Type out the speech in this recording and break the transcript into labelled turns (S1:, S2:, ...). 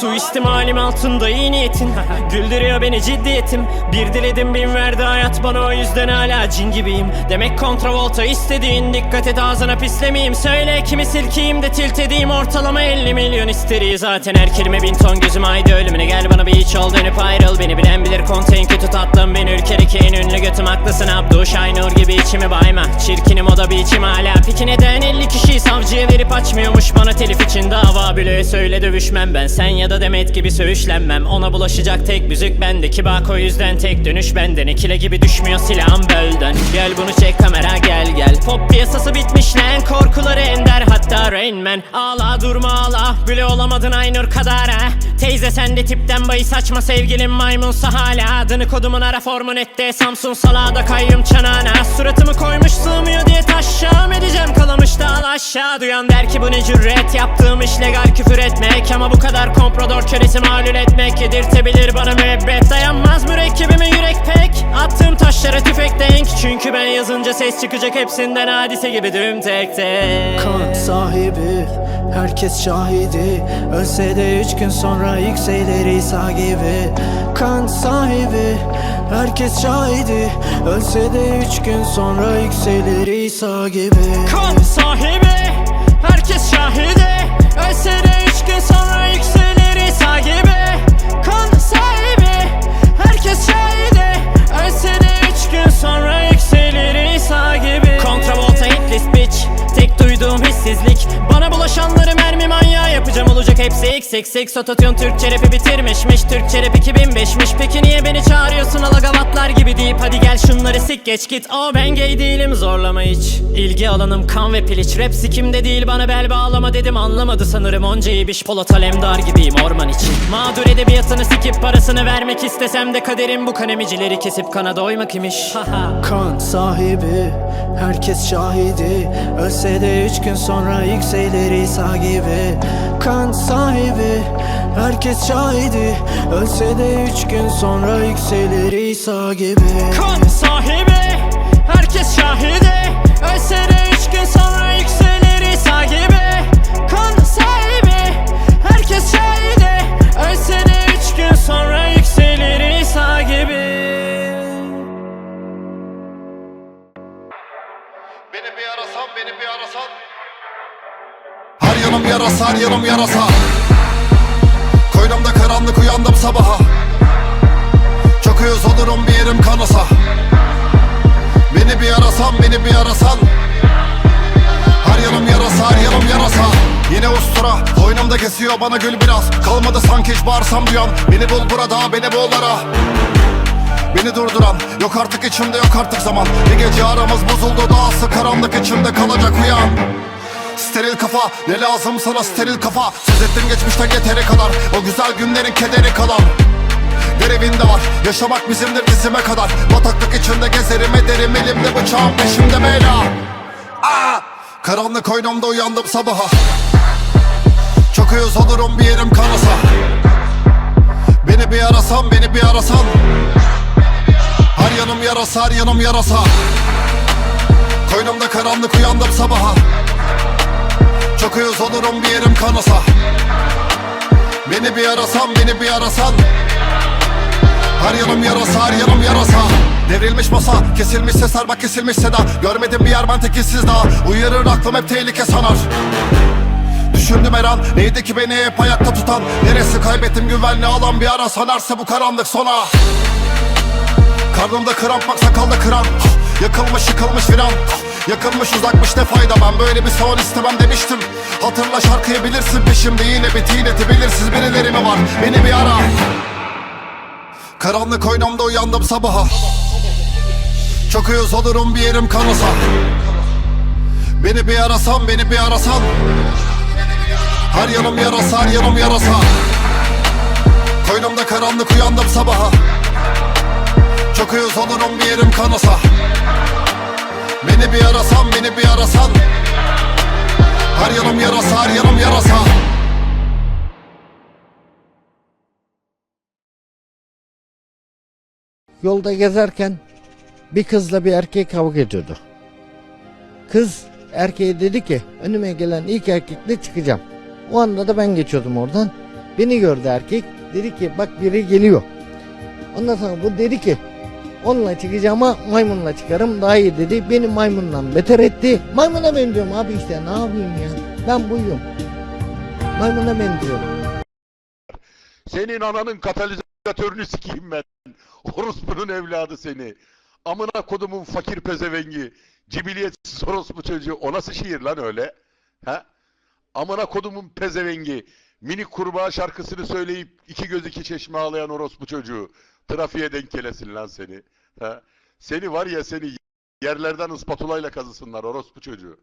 S1: Suistimalim altında iyi niyetin. Güldürüyor beni ciddiyetim. Bir diledim bin verdi hayat bana o yüzden hala cin gibiyim. Demek kontravolta istediğin Dikkat et ağzına pislemeyeyim. Söyle kimi silkeyim de tilt edeyim. Ortalama 50 milyon isteri. Zaten her kelime bin ton gözüm haydi ölümüne. Gel bana bir iç ol dönüp ayrıl. Beni bilen bilir konteyn kötü tatlım. Beni ülkedeki en ünlü götüm. Haklısın Abdu Şaynur gibi içimi bayma. Çirkinim o da bir içim hala. Peki neden 50 kişiyi savcıya verip açmıyormuş? Bana telif için dava bile söyle dövüşmem ben. Sen ya da Demet gibi söğüşlenmem. Ona bulaşacak tek müzik bendeki bak o yüzden tek dönüş benden İkile gibi düşmüyor silahım bölden. Gel bunu çek kamera gel gel. Pop piyasası bitmiş lan. Korkuları ender Hatta Rain Man. Ağla durma ağla. Bile olamadın Aynur kadar ha Teyze sen de tipten bayı saçma sevgilim. Maymunsa hala. Adını kodumun ara formun etti Samsun salada kayyum çanağına. Suratımı koymuş sığmıyor diye taşşam edeceğim. Kalamış dağıl aşağı. Duyan der ki bu ne cüret? Yaptığım iş legal küfür etmek. Ama bu kadar komprador kölesi malul etmek Yedirtebilir bana müebbet. Dayanmaz pek Taşlara tüfek denk Çünkü ben yazınca ses çıkacak hepsinden hadise gibi düm tek tek.
S2: Kan sahibi Herkes şahidi. Ölse de üç gün sonra yükselir İsa gibi. Kan sahibi Herkes şahidi. Ölse de üç gün sonra yükselir İsa gibi.
S1: Kan sahibi Bana olacak hepsi XXX Ototune Türkçe rapi bitirmişmiş. Türkçe rap 2005'miş Peki niye beni çağırıyorsun? Alagavatlar gibi deyip Hadi gel şunları sik geç git. Aa ben gay değilim zorlama hiç. İlgi alanım kan ve piliç. Rap sikimde değil bana bel bağlama dedim. Anlamadı sanırım onca iyi biş. Polat Alemdar gibiyim orman için. Mağdur edebiyatını sikip parasını vermek istesem de Kaderim bu kanemicileri kesip kana doymak imiş.
S2: Kan sahibi Herkes şahidi. Ölse de üç gün sonra yükselir İsa gibi. Kan sahibi Herkes şahidi. Ölse de üç gün sonra yükselir İsa gibi.
S1: Kan sahibi
S3: her yanım yarasa. Koynumda karanlık uyandım sabaha. Çok uyuz olurum bir yerim kanasa. Beni bir arasan, beni bir arasan. Her yanım yarasa, her yanım yarasa. Yine ustura, boynumda kesiyor bana gül biraz. Kalmadı sanki hiç bağırsam duyan. Beni bul burada, beni bul ara. Beni durduran yok artık içimde yok artık zaman. Bir gece aramız bozuldu dağısı karanlık içimde kalacak uyan Steril kafa. Ne lazım sana steril kafa? Söz ettim geçmişten yeteri kadar. O güzel günlerin kederi kalan Derevinde var. Yaşamak bizimdir dizime kadar. Bataklık içinde gezerim ederim elimde bıçağım peşimde bela. Aa! Karanlık koynumda uyandım sabaha. Çok uyuz olurum bir yerim kanasa. Beni bir arasan beni bir arasan. Her yanım yarasa her yanım yarasa. Koynumda karanlık uyandım sabaha Çok uyuz olurum bir yerim kanasa. Beni bir arasan beni bir arasan. Her yanım yarasa her yanım yarasa. Devrilmiş masa kesilmiş sesler bak kesilmiş seda. Görmedim bir yer ben tekilsiz daha Uyarır aklım hep tehlike sanar. Düşündüm her an neydi ki beni hep ayakta tutan? Neresi kaybettim güvenli alan bir ara sanarsa bu karanlık sona. Karnımda kramp bak sakalda kram Yakılmış yıkılmış filan Yakılmış uzakmış ne fayda? Ben böyle bir son istemem demiştim. Hatırla şarkıyı bilirsin peşimde yine bir tineti belirsiz birileri mi var beni bir ara. Karanlık oynamda uyandım sabaha. Çok uyuz olurum bir yerim kanasa Beni bir arasan beni bir arasan. Her yanım yarasa her yanım yarasa. Koynumda karanlık uyandım sabaha. Çok uyuz olurum bir yerim kanasa Beni bir arasan beni bir arasan Her yanım yarasa her yanım yarasa
S4: Yolda gezerken bir kızla bir erkek kavga ediyordu. Kız erkeğe dedi ki önüme gelen ilk erkekle çıkacağım. O anda da ben geçiyordum oradan. Beni gördü erkek. Dedi ki bak biri geliyor. Ondan sonra bu dedi ki onunla çıkacağıma maymunla çıkarım daha iyi dedi. Beni maymundan beter etti. Maymuna benziyorum abi işte ne yapayım ya. Ben buyum. Maymuna benziyorum.
S5: Senin ananın katalizatörünü sikeyim ben. Orospunun evladı seni. Amına kodumun fakir pezevengi. Cibiliyetsiz orospu çocuğu. O nasıl şiir lan öyle? Ha? Amına kodumun pezevengi. Minik kurbağa şarkısını söyleyip iki göz iki çeşme ağlayan orospu çocuğu. Trafiğe denk gelesin lan seni. Ha? Seni var ya seni yerlerden ıspatulayla kazısınlar orospu çocuğu.